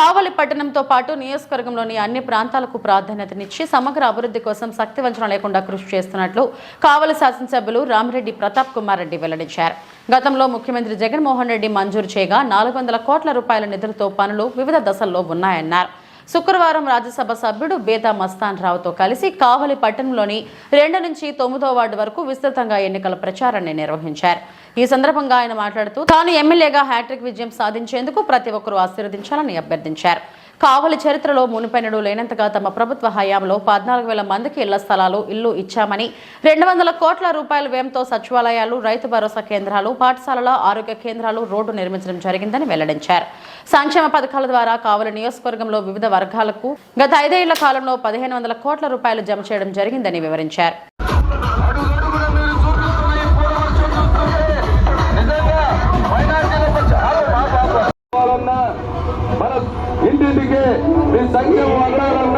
కావలి పట్టణంతో పాటు నియోజకవర్గంలోని అన్ని ప్రాంతాలకు ప్రాధాన్యతనిచ్చి సమగ్ర అభివృద్ధి కోసం శక్తి వంచన లేకుండా కృషి చేస్తున్నట్లు కావలి శాసనసభ్యులు రామిరెడ్డి ప్రతాప్ కుమార్ రెడ్డి వెల్లడించారు. గతంలో ముఖ్యమంత్రి జగన్మోహన్ రెడ్డి మంజూరు చేయగా నాలుగు వందల కోట్ల రూపాయల నిధులతో పనులు వివిధ దశల్లో ఉన్నాయన్నారు. శుక్రవారం రాజ్యసభ సభ్యుడు బేతా మస్తాన్ రావుతో కలిసి కావలి పట్టణంలోని రెండు నుంచి తొమ్మిదో వార్డు వరకు విస్తృతంగా ఎన్నికల ప్రచారాన్ని నిర్వహించారు. ఈ సందర్భంగా ఆయన మాట్లాడుతూ తాను ఎమ్మెల్యేగా హ్యాట్రిక్ విజయం సాధించేందుకు ప్రతి ఒక్కరూ ఆశీర్వదించాలని అభ్యర్థించారు. కావలి చరిత్రలో మునిపెనడు లేనంతగా తమ ప్రభుత్వ హయాంలో పద్నాలుగు వేల మందికి ఇళ్ళ స్థలాలు ఇల్లు ఇచ్చామని రెండు వందల కోట్ల రూపాయల వ్యయంతో సచివాలయాలు రైతు భరోసా కేంద్రాలు పాఠశాలల ఆరోగ్య కేంద్రాలు రోడ్డు నిర్మించడం జరిగిందని వెల్లడించారు. సంక్షేమ పథకాల ద్వారా కావలి నియోజకవర్గంలో వివిధ వర్గాలకు గత ఐదేళ్ళ కాలంలో పదిహేను వందల కోట్ల రూపాయలు జమ చేయడం జరిగిందని వివరించారు. ಖರೀದಿಗೆ ನೀವು ಸಂಖ್ಯೆ ವಾತಾವರಣ